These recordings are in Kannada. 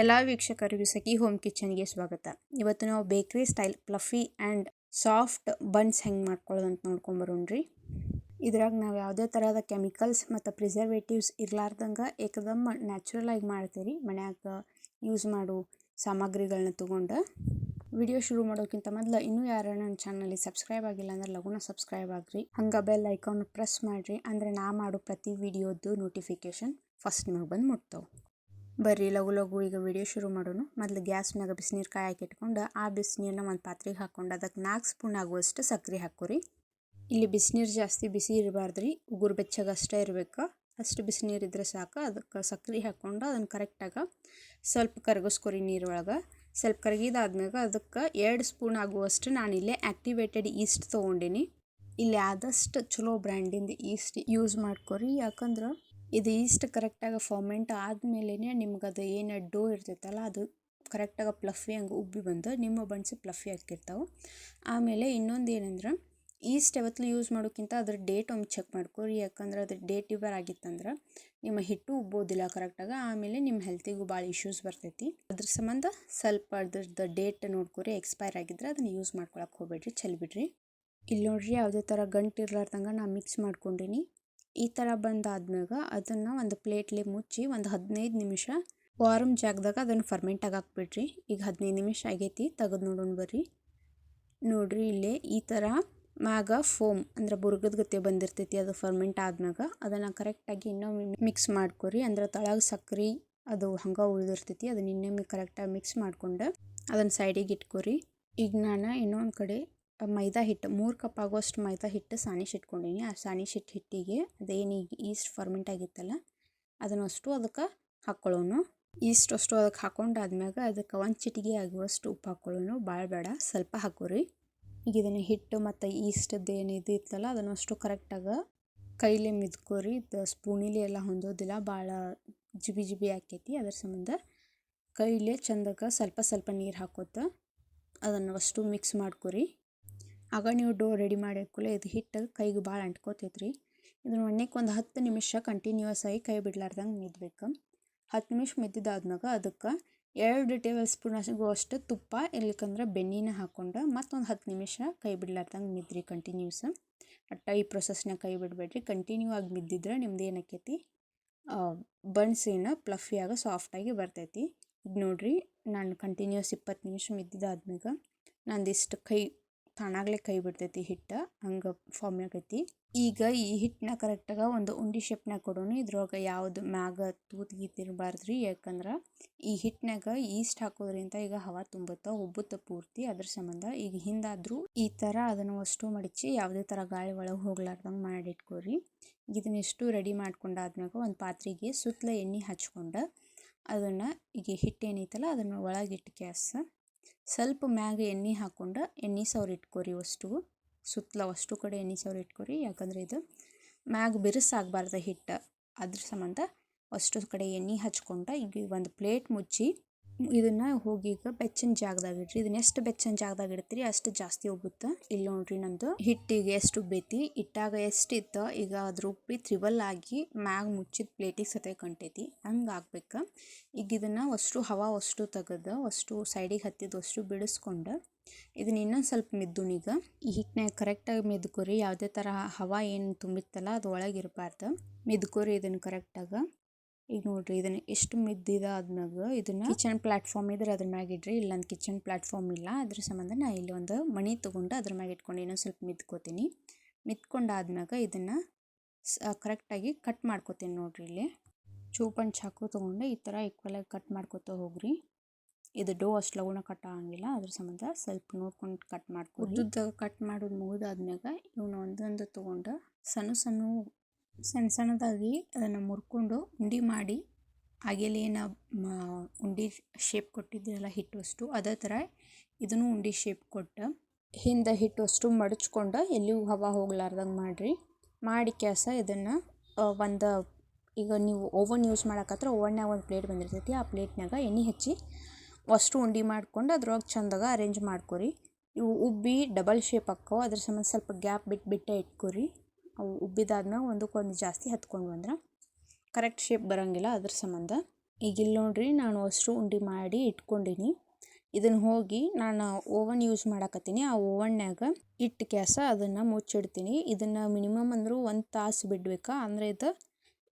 ಎಲ್ಲ ವೀಕ್ಷಕರಿಗೂ ಸಖಿ ಹೋಮ್ ಕಿಚನ್ಗೆ ಸ್ವಾಗತ. ಇವತ್ತು ನಾವು bakery style fluffy and soft buns ಹೆಂಗೆ ಮಾಡ್ಕೊಳ್ಳೋದು ಅಂತ ನೋಡ್ಕೊಂಬರೋಣ್ರಿ ಇದ್ರಾಗ ನಾವು ಯಾವುದೇ ಥರದ ಕೆಮಿಕಲ್ಸ್ ಮತ್ತು ಪ್ರಿಸರ್ವೇಟಿವ್ಸ್ ಇರ್ಲಾರ್ದಂಗೆ ಏಕದಮ್ ನ್ಯಾಚುರಲ್ ಆಗಿ ಮಾಡ್ತೀರಿ. ಮನ್ಯಾಗ ಯೂಸ್ ಮಾಡು ಸಾಮಗ್ರಿಗಳನ್ನ ತೊಗೊಂಡು ವಿಡಿಯೋ ಶುರು ಮಾಡೋಕ್ಕಿಂತ ಮೊದಲು ಇನ್ನೂ ಯಾರೋ ನನ್ನ ಚಾನಲಿಗೆ ಸಬ್ಸ್ಕ್ರೈಬ್ ಆಗಿಲ್ಲ ಅಂದ್ರೆ ಲಗುನ ಸಬ್ಸ್ಕ್ರೈಬ್ ಆಗ್ರಿ. ಹಂಗೆ ಬೆಲ್ ಐಕಾನ್ ಪ್ರೆಸ್ ಮಾಡಿರಿ ಅಂದರೆ ನಾ ಮಾಡೋ ಪ್ರತಿ ವಿಡಿಯೋದು ನೋಟಿಫಿಕೇಶನ್ ಫಸ್ಟ್ ನಿಮಗೆ ಬಂದು ಮುಟ್ತಾವೆ. ಬರ್ರಿ, ಲಗು ಲಗು, ಈಗ ವಿಡಿಯೋ ಶುರು ಮಾಡೋಣ. ಮೊದಲು ಗ್ಯಾಸ್ನಾಗ ಬಿಸಿನೀರು ಕಾಯಕ್ಕೆ ಇಟ್ಕೊಂಡು, ಆ ಬಿಸಿನೀರನ್ನ ಒಂದು ಪಾತ್ರೆಗೆ ಹಾಕ್ಕೊಂಡು ಅದಕ್ಕೆ ನಾಲ್ಕು ಸ್ಪೂನ್ ಆಗುವಷ್ಟು ಸಕ್ಕರೆ ಹಾಕೋರಿ ಇಲ್ಲಿ ಬಿಸಿನೀರು ಜಾಸ್ತಿ ಬಿಸಿ ಇರಬಾರ್ದು ರೀ ಉಗುರು ಬೆಚ್ಚಗೆ ಅಷ್ಟೇ ಇರಬೇಕು. ಅಷ್ಟು ಬಿಸಿನೀರು ಇದ್ರೆ ಸಾಕು, ಅದಕ್ಕೆ ಸಕ್ಕರೆ ಹಾಕ್ಕೊಂಡು ಅದನ್ನು ಕರೆಕ್ಟಾಗಿ ಸ್ವಲ್ಪ ಕರಗಿಸ್ಕೊರಿ ನೀರೊಳಗೆ ಸ್ವಲ್ಪ ಕರಗಿದಾದ್ಮ್ಯಾಗ ಅದಕ್ಕೆ ಎರಡು ಸ್ಪೂನ್ ಆಗುವಷ್ಟು ನಾನಿಲ್ಲೇ ಆ್ಯಕ್ಟಿವೇಟೆಡ್ ಈಸ್ಟ್ ತೊಗೊಂಡಿನಿ. ಇಲ್ಲಿ ಆದಷ್ಟು ಚಲೋ ಬ್ರ್ಯಾಂಡಿಂದ ಈಸ್ಟ್ ಯೂಸ್ ಮಾಡ್ಕೊರಿ, ಯಾಕಂದ್ರೆ ಇದು ಈಸ್ಟ್ ಕರೆಕ್ಟಾಗಿ ಫಾರ್ಮೆಂಟ್ ಆದಮೇಲೆ ನಿಮ್ಗೆ ಅದು ಏನು ಡೋ ಇರ್ತೈತಲ್ಲ, ಅದು ಕರೆಕ್ಟಾಗಿ ಪ್ಲಫಿ ಹಂಗೆ ಉಬ್ಬಿ ಬಂದು ನಿಮ್ಮ ಬಣ್ಸಿ ಪ್ಲಫಿ ಹಾಕಿರ್ತಾವೆ ಆಮೇಲೆ ಇನ್ನೊಂದು ಏನಂದ್ರೆ, ಈಸ್ಟ್ ಯಾವತ್ತೂ ಯೂಸ್ ಮಾಡೋಕ್ಕಿಂತ ಅದ್ರ ಡೇಟ್ ಒಮ್ಮೆ ಚೆಕ್ ಮಾಡ್ಕೊರಿ ಯಾಕಂದ್ರೆ ಅದ್ರ ಡೇಟ್ ಇವರ್ ಆಗಿತ್ತಂದ್ರೆ ನಿಮ್ಮ ಹಿಟ್ಟು ಉಬ್ಬೋದಿಲ್ಲ ಕರೆಕ್ಟಾಗಿ, ಆಮೇಲೆ ನಿಮ್ಮ ಹೆಲ್ತಿಗೂ ಭಾಳ ಇಶ್ಯೂಸ್ ಬರ್ತೈತಿ. ಅದ್ರ ಸಂಬಂಧ ಸ್ವಲ್ಪ ಅದ್ರದ್ದು ಡೇಟ್ ನೋಡ್ಕೊರಿ ಎಕ್ಸ್ಪೈರ್ ಆಗಿದ್ರೆ ಅದನ್ನು ಯೂಸ್ ಮಾಡ್ಕೊಳಕ್ಕೆ ಹೋಗ್ಬೇಡ್ರಿ ಚೆಲ್ಬಿಡ್ರಿ ಇಲ್ಲಿ ನೋಡ್ರಿ ಯಾವುದೇ ಥರ ಗಂಟು ಇರ್ಲಾರ್ದಂಗೆ ನಾನು ಮಿಕ್ಸ್ ಮಾಡ್ಕೊಂಡೀನಿ. ಈ ಥರ ಬಂದಾದ್ಮ್ಯಾಗ ಅದನ್ನು ಒಂದು ಪ್ಲೇಟ್ಲಿ ಮುಚ್ಚಿ ಒಂದು ಹದಿನೈದು ನಿಮಿಷ ವಾರಮ್ ಜಾಗದಾಗ ಅದನ್ನು ಫರ್ಮೆಂಟಾಗಿ ಹಾಕ್ಬಿಡ್ರಿ. ಈಗ ಹದಿನೈದು ನಿಮಿಷ ಆಗೈತಿ, ತೆಗೆದು ನೋಡೋಣ ಬರ್ರಿ. ನೋಡ್ರಿ ಇಲ್ಲಿ ಈ ಥರ ಮ್ಯಾಗ ಫೋಮ್ ಅಂದ್ರೆ ಬುರ್ಗದ ಗತಿ ಬಂದಿರ್ತೈತಿ, ಅದು ಫರ್ಮೆಂಟ್ ಆದ್ಮ್ಯಾಗ. ಅದನ್ನು ಕರೆಕ್ಟಾಗಿ ಇನ್ನೊಮ್ಮೆ ಮಿಕ್ಸ್ ಮಾಡ್ಕೊರಿ. ಅಂದ್ರೆ ತಳಗ ಸಕ್ರೆ ಅದು ಹಂಗೆ ಉಳಿದಿರ್ತೈತಿ, ಅದನ್ನ ಇನ್ನೊಮ್ಮೆ ಕರೆಕ್ಟಾಗಿ ಮಿಕ್ಸ್ ಮಾಡ್ಕೊಂಡು ಅದನ್ನು ಸೈಡಿಗೆ ಇಟ್ಕೊರಿ. ಈಗ ನಾನು ಇನ್ನೊಂದು ಕಡೆ ಮೈದಾ ಹಿಟ್ಟು, ಮೂರು ಕಪ್ ಆಗೋಷ್ಟು ಮೈದಾ ಹಿಟ್ಟು ಸಾಣಿಶ್ ಇಟ್ಕೊಂಡೀನಿ. ಆ ಹಿಟ್ಟು ಹಿಟ್ಟಿಗೆ ಅದೇನು ಈಗ ಈಸ್ಟ್ ಫರ್ಮೆಂಟ್ ಆಗಿತ್ತಲ್ಲ, ಅದನ್ನಷ್ಟು ಅದಕ್ಕೆ ಹಾಕ್ಕೊಳ್ಳೋನು ಈಸ್ಟ್ ಅಷ್ಟು ಅದಕ್ಕೆ ಹಾಕೊಂಡಾದ್ಮ್ಯಾಗ ಅದಕ್ಕೆ ಒಂದು ಚಿಟಿಗೆ ಆಗುವಷ್ಟು ಉಪ್ಪು ಹಾಕ್ಕೊಳ್ಳೋನು ಭಾಳ ಬೇಡ, ಸ್ವಲ್ಪ ಹಾಕೋರಿ. ಈಗ ಇದನ್ನು ಹಿಟ್ಟು ಮತ್ತು ಈಸ್ಟದ್ದು ಏನು ಇದು ಇತ್ತಲ್ಲ, ಅದನ್ನಷ್ಟು ಕರೆಕ್ಟಾಗಿ ಕೈಲೇ ಮಿದ್ಕೋರಿ. ಇದು ಸ್ಪೂನಿಲಿ ಎಲ್ಲ ಹೊಂದೋದಿಲ್ಲ ಭಾಳ ಜಿಬಿ ಜಿಬಿ ಆಕೈತಿ. ಅದ್ರ ಸಂಬಂಧ ಕೈಲೇ ಚಂದಕ್ಕೆ ಸ್ವಲ್ಪ ಸ್ವಲ್ಪ ನೀರು ಹಾಕೋತ ಅದನ್ನು ಅಷ್ಟು ಮಿಕ್ಸ್ ಮಾಡ್ಕೊರಿ. ಆಗ ನೀವು ಡೋ ರೆಡಿ ಮಾಡಿದ್ಕೂಲೆ ಇದು ಹಿಟ್ಟು ಕೈಗೆ ಭಾಳ ಅಂಟ್ಕೋತೈತ್ರಿ. ಇದನ್ನ ಒಣಕ್ಕೆ ಒಂದು ಹತ್ತು ನಿಮಿಷ ಕಂಟಿನ್ಯೂಸ್ ಆಗಿ ಕೈ ಬಿಡ್ಲಾರ್ದಂಗೆ ಮಿದ್ಬೇಕು. ಹತ್ತು ನಿಮಿಷ ಮಿದ್ದಿದ್ದಾದ್ಮ್ಯಾಗ ಅದಕ್ಕೆ ಎರಡು ಟೇಬಲ್ ಸ್ಪೂನ್ ಅಷ್ಟು ತುಪ್ಪ ಇರ್ಲಿಕ್ಕಂದ್ರೆ ಬೆಣ್ಣೆನ ಹಾಕ್ಕೊಂಡು ಮತ್ತೊಂದು ಹತ್ತು ನಿಮಿಷ ಕೈ ಬಿಡ್ಲಾರ್ದಂಗೆ ಮಿದ್ರಿ ಕಂಟಿನ್ಯೂಸ್ ಅಟ್ಟ ಈ ಪ್ರೊಸೆಸ್ನ ಕೈ ಬಿಡಬೇಡ್ರಿ. ಕಂಟಿನ್ಯೂ ಆಗಿ ಮಿದ್ದಿದ್ರೆ ನಿಮ್ದು ಏನಕ್ಕೈತಿ ಬನ್ಸ್ ಏನು ಪ್ಲಫಿಯಾಗ ಸಾಫ್ಟಾಗಿ ಬರ್ತೈತಿ. ಈಗ ನೋಡಿರಿ, ನಾನು ಕಂಟಿನ್ಯೂಸ್ ಇಪ್ಪತ್ತು ನಿಮಿಷ ಮಿದ್ದಿದ್ದಾದ್ಮ್ಯಾಗ ನಂದಿಷ್ಟು ಕೈ ತಾನಾಗಲೇ ಕೈ ಬಿಡ್ತೈತಿ ಹಿಟ್ಟು, ಹಂಗೆ ಫಾರ್ಮ್ ಆಗೈತಿ. ಈಗ ಈ ಹಿಟ್ಟನ್ನ ಕರೆಕ್ಟಾಗಿ ಒಂದು ಉಂಡಿ ಶೇಪ್ನಾಗ ಕೊಡೋಣ ಇದ್ರೊಳಗೆ ಯಾವುದು ಮ್ಯಾಗ ತೂತ್ ಗೀತ್ ಇರಬಾರ್ದು ರೀ ಯಾಕಂದ್ರೆ ಈ ಹಿಟ್ಟಿನಾಗ ಈಸ್ಟ್ ಹಾಕೋದ್ರಿಂದ ಈಗ ಹವಾ ತುಂಬುತ್ತಾ, ಉಬ್ಬುತ್ತ ಪೂರ್ತಿ ಅದ್ರ ಸಂಬಂಧ ಈಗ ಹಿಂದಾದರೂ ಈ ಥರ ಅದನ್ನು ಅಷ್ಟು ಮಡಚಿ ಯಾವುದೇ ಥರ ಗಾಳಿ ಒಳಗೆ ಹೋಗ್ಲಾರ್ದಂಗೆ ಮಾಡಿಟ್ಕೋರಿ. ಇದನ್ನೆಷ್ಟು ರೆಡಿ ಮಾಡ್ಕೊಂಡಾದ್ಮ್ಯಾಗ ಒಂದು ಪಾತ್ರೆಗೆ ಸುತ್ತಲ ಎಣ್ಣೆ ಹಚ್ಕೊಂಡು ಅದನ್ನು ಈಗ ಹಿಟ್ಟು ಏನೈತಲ್ಲ ಅದನ್ನು ಒಳಗಿಟ್ಟು ಗ್ಯಾಸ್ ಸ್ವಲ್ಪ ಮ್ಯಾಗ ಎಣ್ಣೆ ಹಾಕೊಂಡು ಎಣ್ಣೆ ಸೌರ್ ಇಟ್ಕೋರಿ ಅಷ್ಟು. ಸುತ್ತಲ ಅಷ್ಟು ಕಡೆ ಎಣ್ಣೆ ಸೌರ್ ಇಟ್ಕೋರಿ, ಯಾಕಂದ್ರೆ ಇದು ಮ್ಯಾಗ ಬಿರುಸಾಗಬಾರ್ದು ಹಿಟ್ಟು. ಅದ್ರ ಸಂಬಂಧ ಅಷ್ಟು ಕಡೆ ಎಣ್ಣೆ ಹಚ್ಕೊಂಡು ಈಗ ಒಂದು ಪ್ಲೇಟ್ ಮುಚ್ಚಿ ಇದನ್ನು ಹೋಗಿ ಈಗ ಬೆಚ್ಚನ ಜಾಗದಾಗ ಇಡ್ರಿ. ಇದನ್ನ ಎಷ್ಟು ಬೆಚ್ಚನ ಜಾಗದಾಗ ಇಡ್ತೀರಿ ಅಷ್ಟು ಜಾಸ್ತಿ ಉಬ್ಬುತ್ತೆ ಇಲ್ಲಿ ನೋಡ್ರಿ ನಂದು ಹಿಟ್ಟಿಗೆ ಎಷ್ಟು ಉಬ್ಬೈತಿ ಇಟ್ಟಾಗ ಎಷ್ಟು ಇತ್ತು ಈಗ ಅದ್ರ ಉಪ್ಪಿ ತ್ರಿಬಲ್ ಆಗಿ ಮ್ಯಾಗ ಮುಚ್ಚಿದ ಪ್ಲೇಟಿಗೆ ಸತೆ ಕಂಟೈತಿ. ಹಂಗೆ ಆಗ್ಬೇಕು. ಈಗ ಇದನ್ನು ಅಷ್ಟು ಹವಾ ಅಷ್ಟು ತೆಗೆದು, ಅಷ್ಟು ಸೈಡಿಗೆ ಹತ್ತಿದ್ದು ಅಷ್ಟು ಬಿಡಿಸ್ಕೊಂಡು ಇದನ್ನ ಇನ್ನೊಂದು ಸ್ವಲ್ಪ ಮೆದ್ದುನೀಗ ಈ ಹಿಟ್ಟನ್ನ ಕರೆಕ್ಟಾಗಿ ಮೆದ್ಕೋರಿ. ಯಾವುದೇ ಥರ ಹವಾ ಏನು ತುಂಬಿತ್ತಲ್ಲ ಅದು ಒಳಗೆ ಇರಬಾರ್ದು. ಮಿದ್ಕೋರಿ ಇದನ್ನು ಕರೆಕ್ಟಾಗಿ ಈಗ ನೋಡ್ರಿ ಇದನ್ನ ಎಷ್ಟು ಮಿದ್ದಿದ ಆದ್ಮ್ಯಾಗ ಇದನ್ನ ಕಿಚನ್ ಪ್ಲಾಟ್ಫಾರ್ಮ್ ಇದ್ರೆ ಅದ್ರ ಮ್ಯಾಗ ಇಡ್ರಿ. ಇಲ್ಲ ನನ್ನ ಕಿಚನ್ ಪ್ಲಾಟ್ಫಾರ್ಮ್ ಇಲ್ಲ. ಅದ್ರ ಸಂಬಂಧ ನಾ ಇಲ್ಲಿ ಒಂದು ಮಣಿ ತೊಗೊಂಡು ಅದ್ರ ಮ್ಯಾಗ ಇಟ್ಕೊಂಡು ಇನ್ನೊಂದು ಸ್ವಲ್ಪ ಮಿದ್ಕೋತೀನಿ. ಮಿದ್ಕೊಂಡಾದ್ಮ್ಯಾಗ ಇದನ್ನ ಕರೆಕ್ಟಾಗಿ ಕಟ್ ಮಾಡ್ಕೋತೀನಿ ನೋಡ್ರಿ ಇಲ್ಲಿ. ಚೂಪನ್ ಚಾಕು ತೊಗೊಂಡು ಈ ಥರ ಈಕ್ವಲಾಗಿ ಕಟ್ ಮಾಡ್ಕೋತ ಹೋಗ್ರಿ. ಇದು ಡೋ ಅಷ್ಟು ಲಗುಣ ಕಟ್ ಆಗಂಗಿಲ್ಲ. ಅದ್ರ ಸಂಬಂಧ ಸ್ವಲ್ಪ ನೋಡ್ಕೊಂಡು ಕಟ್ ಮಾಡ್ಕೊ ಉದ್ದ ಕಟ್ ಮಾಡೋದು ಮುಗಿದಾದ್ಮ್ಯಾಗ ಇವನ್ನ ಒಂದೊಂದು ತೊಗೊಂಡು ಸಣ್ಣ ಸಣ್ಣ ಸಣ್ಣ ಸಣ್ಣದಾಗಿ ಅದನ್ನು ಮುರ್ಕೊಂಡು ಉಂಡೆ ಮಾಡಿ ಆಗೇಲೇನ ಉಂಡೆ ಶೇಪ್ ಕೊಟ್ಟಿದ್ದೀರಲ್ಲ ಹಿಟ್ಟು ಅಷ್ಟು ಅದೇ ಥರ ಇದನ್ನು ಉಂಡೆ ಶೇಪ್ ಕೊಟ್ಟು ಹಿಂದೆ ಹಿಟ್ಟು ಅಷ್ಟು ಮಡಚ್ಕೊಂಡು ಎಲ್ಲಿಯೂ ಹವಾ ಹೋಗ್ಲಾರ್ದಂಗೆ ಮಾಡಿರಿ. ಮಾಡಿ ಕ್ಯಾಸ ಇದನ್ನು ಒಂದು, ಈಗ ನೀವು ಓವನ್ ಯೂಸ್ ಮಾಡಕತ್ರ ಓವನ್ನಾಗ ಒಂದು ಪ್ಲೇಟ್ ಬಂದಿರ್ತೈತಿ, ಆ ಪ್ಲೇಟ್ನಾಗ ಎಣ್ಣೆ ಹಚ್ಚಿ ಅಷ್ಟು ಉಂಡೆ ಮಾಡ್ಕೊಂಡು ಅದ್ರೊಳಗೆ ಚಂದಾಗ ಅರೇಂಜ್ ಮಾಡ್ಕೊರಿ. ಇವು ಉಬ್ಬಿ ಡಬಲ್ ಶೇಪ್ ಹಾಕೋ ಅದ್ರ ಸಂಬಂಧ ಸ್ವಲ್ಪ ಗ್ಯಾಪ್ ಬಿಟ್ಟು ಬಿಟ್ಟೆ ಇಟ್ಕೊರಿ. ಅವು ಉಬ್ಬಿದಾದ್ಮೇಲೆ ಒಂದಕ್ಕೊಂದು ಜಾಸ್ತಿ ಹತ್ಕೊಂಡು ಬಂದ್ರೆ ಕರೆಕ್ಟ್ ಶೇಪ್ ಬರೋಂಗಿಲ್ಲ ಅದ್ರ ಸಂಬಂಧ. ಈಗ ಇಲ್ಲಿ ನೋಡಿರಿ ನಾನು ಅಷ್ಟು ಉಂಡೆ ಮಾಡಿ ಇಟ್ಕೊಂಡೀನಿ. ಇದನ್ನು ಹೋಗಿ ನಾನು ಓವನ್ ಯೂಸ್ ಮಾಡಕತ್ತೀನಿ. ಆ ಓವನ್ನಾಗ ಇಟ್ಟು ಕ್ಯಾಸ ಅದನ್ನು ಮುಚ್ಚಿಡ್ತೀನಿ. ಇದನ್ನು ಮಿನಿಮಮ್ ಅಂದರೂ ಒಂದು ತಾಸು ಬಿಡ್ಬೇಕಾ? ಅಂದರೆ ಇದು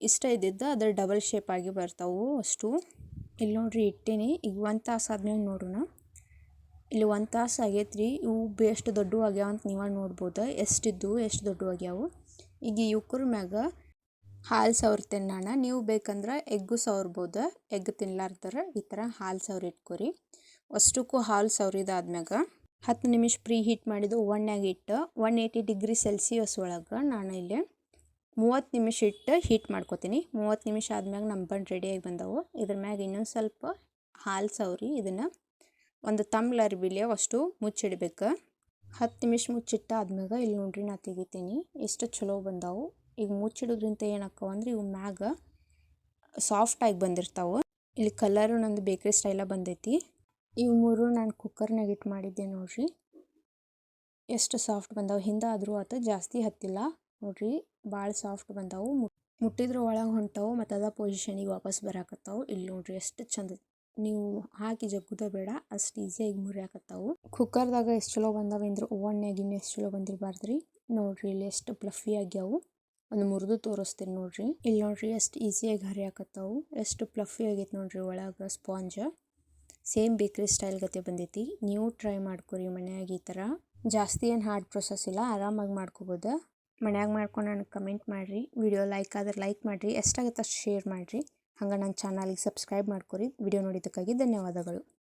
ಇಷ್ಟ ಇದ್ದಿದ್ದು ಅದ್ರ ಡಬಲ್ ಶೇಪ್ ಆಗಿ ಬರ್ತಾವು ಅಷ್ಟು. ಇಲ್ಲಿ ನೋಡ್ರಿ ಇಟ್ಟೀನಿ. ಈಗ ಒಂದು ತಾಸು ಆದ್ಮೇಲೆ ನೋಡೋಣ. ಇಲ್ಲಿ ಒಂದು ತಾಸು ಆಗೈತ್ರಿ. ಇವು ಎಷ್ಟು ದೊಡ್ಡ ಆಗ್ಯಾವ ಅಂತ ನೀವೇ ನೋಡ್ಬೋದು. ಎಷ್ಟಿದ್ದು ಎಷ್ಟು ದೊಡ್ಡ ಆಗ್ಯಾವು? ಈಗ ಇವ್ಕರ ಮ್ಯಾಗ ಹಾಲು ಸವರ್ತೇನೆ ನಾನು ನೀವು ಬೇಕಂದ್ರೆ ಎಗ್ಗು ಸವರ್ಬೋದು ಎಗ್ ತಿನ್ಲಾರ್ದಾರ ಈ ಥರ ಹಾಲು ಸವ್ರಿ ಇಟ್ಕೊರಿ. ಅಷ್ಟಕ್ಕೂ ಹಾಲು ಸವ್ರಿದಾದ್ಮ್ಯಾಗ ಹತ್ತು ನಿಮಿಷ ಪ್ರೀ ಹೀಟ್ ಮಾಡಿದ್ದು ಒಣ್ಣಾಗ ಇಟ್ಟು ಒನ್ ಏಯ್ಟಿ ಡಿಗ್ರಿ ಸೆಲ್ಸಿಯಸ್ ಒಳಗೆ ನಾನು ಇಲ್ಲಿ ಮೂವತ್ತು ನಿಮಿಷ ಇಟ್ಟು ಹೀಟ್ ಮಾಡ್ಕೊತೀನಿ. ಮೂವತ್ತು ನಿಮಿಷ ಆದ್ಮ್ಯಾಗ ನಮ್ಮ ಬಣ್ಣ ರೆಡಿಯಾಗಿ ಬಂದವು. ಇದ್ರ ಮ್ಯಾಗ ಇನ್ನೊಂದು ಸ್ವಲ್ಪ ಹಾಲು ಸವ್ರಿ ಇದನ್ನು ಒಂದು ತಮ್ಲರ್ ಬಿಳಿಯ ಅಷ್ಟು ಮುಚ್ಚಿಡ್ಬೇಕು. ಹತ್ತು ನಿಮಿಷ ಮುಚ್ಚಿಟ್ಟ ಆದ್ಮ್ಯಾಗ ಇಲ್ಲಿ ನೋಡ್ರಿ ನಾ ತೆಗಿತೀನಿ. ಎಷ್ಟು ಚಲೋ ಬಂದಾವು. ಈಗ ಮುಚ್ಚಿಡೋದ್ರಿಂದ ಏನಾಕ್ಕವ ಅಂದ್ರೆ ಇವು ಮ್ಯಾಗ ಸಾಫ್ಟಾಗಿ ಬಂದಿರ್ತಾವೆ. ಇಲ್ಲಿ ಕಲರು ನಂದು ಬೇಕ್ರಿ ಸ್ಟೈಲ ಬಂದೈತಿ. ಇವು ಮೂರು ನಾನು ಕುಕ್ಕರ್ನಾಗ ಇಟ್ಟು ಮಾಡಿದ್ದೆ ನೋಡ್ರಿ. ಎಷ್ಟು ಸಾಫ್ಟ್ ಬಂದಾವು. ಹಿಂದೆ ಆದರೂ ಆತ, ಜಾಸ್ತಿ ಹತ್ತಿಲ್ಲ. ನೋಡ್ರಿ ಭಾಳ ಸಾಫ್ಟ್ ಬಂದಾವು. ಮುಟ್ಟಿದ್ರ ಒಳಗೆ ಹೊಂಟಾವು, ಮತ್ತು ಅದ ಪೊಸಿಷನಿಗೆ ವಾಪಸ್ ಬರಾಕತ್ತಾವು. ಇಲ್ಲಿ ನೋಡ್ರಿ, ಎಷ್ಟು ಚಂದ ನೀವು ಹಾಕಿ ಜಗ್ಗುದ ಬೇಡ, ಅಷ್ಟು ಈಸಿಯಾಗಿ ಮುರಿಯಾಕತ್ತಾವು ಕುಕ್ಕರ್ದಾಗ ಎಷ್ಟು ಚಲೋ ಬಂದಾವ ಅಂದ್ರೆ ಓವನ್ಯಾಗ ಇನ್ನು ಎಷ್ಟು ಚಲೋ ಬಂದಿರಬಾರ್ದ್ರಿ? ನೋಡ್ರಿ, ಇಲ್ಲಿ ಎಷ್ಟು ಪ್ಲಫಿ ಆಗ್ಯಾವು. ಒಂದು ಮುರಿದು ತೋರಿಸ್ತೀನಿ ನೋಡ್ರಿ. ಇಲ್ಲಿ ನೋಡ್ರಿ, ಎಷ್ಟು ಈಸಿಯಾಗಿ ಹರಿಯಾಕತ್ತಾವು ಎಷ್ಟು ಪ್ಲಫಿ ಆಗೈತೆ ನೋಡ್ರಿ ಒಳಗೆ ಸ್ಪಾಂಜ ಸೇಮ್ ಬೇಕ್ರಿ ಸ್ಟೈಲ್ ಗತೆ ಬಂದೈತಿ. ನೀವು ಟ್ರೈ ಮಾಡ್ಕೊರಿ ಮನೆಯಾಗ ಈ ಥರ ಜಾಸ್ತಿ ಏನು ಹಾರ್ಡ್ ಪ್ರೊಸೆಸ್ ಇಲ್ಲ, ಆರಾಮಾಗಿ ಮಾಡ್ಕೋಬೋದು. ಮನ್ಯಾಗ ಮಾಡ್ಕೊಂಡು ನನಗೆ ಕಮೆಂಟ್ ಮಾಡಿರಿ. ವಿಡಿಯೋ ಲೈಕ್ ಆದ್ರೆ ಲೈಕ್ ಮಾಡಿರಿ. ಎಷ್ಟಾಗುತ್ತೆ ಅಷ್ಟು ಶೇರ್ ಮಾಡಿರಿ. ಹಂಗೆ ನನ್ನ ಚಾನಲ್ಗೆ ಸಬ್ಸ್ಕ್ರೈಬ್ ಮಾಡ್ಕೊರಿ. ವಿಡಿಯೋ ನೋಡಿದ್ದಕ್ಕಾಗಿ ಧನ್ಯವಾದಗಳು.